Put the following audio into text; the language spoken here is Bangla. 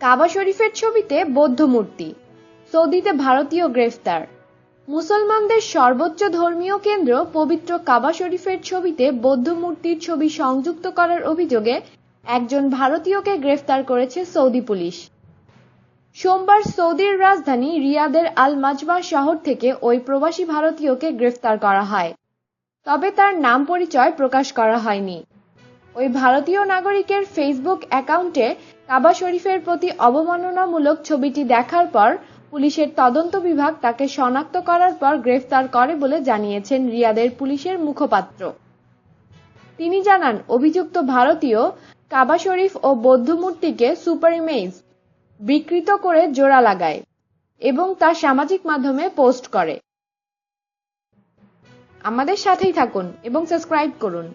কাবা শরীফের ছবিতে বৌদ্ধ মূর্তি, সৌদিতে ভারতীয় গ্রেফতার। মুসলমানদের সর্বোচ্চ ধর্মীয় কেন্দ্র পবিত্র কাবা শরীফের ছবিতে বৌদ্ধ মূর্তির ছবি সংযুক্ত করার অভিযোগে একজন ভারতীয়কে গ্রেফতার করেছে সৌদি পুলিশ। সোমবার সৌদির রাজধানী রিয়াদের আল মাজমা শহর থেকে ওই প্রবাসী ভারতীয়কে গ্রেফতার করা হয়, তবে তার নাম পরিচয় প্রকাশ করা হয়নি। ওই ভারতীয় নাগরিকের ফেসবুক অ্যাকাউন্টে কাবা শরীফের প্রতি অবমাননামূলক ছবিটি দেখার পর পুলিশের তদন্ত বিভাগ তাকে শনাক্ত করার পর গ্রেফতার করে বলে জানিয়েছেন রিয়াদের পুলিশের মুখপাত্র। তিনি জানান, অভিযুক্ত ভারতীয় কাবা শরীফ ও বৌদ্ধ মূর্তিকে সুপার ইমেজ বিকৃত করে জোড়া লাগায় এবং তা সামাজিক মাধ্যমে পোস্ট করে। আমাদের সাথেই থাকুন এবং সাবস্ক্রাইব করুন।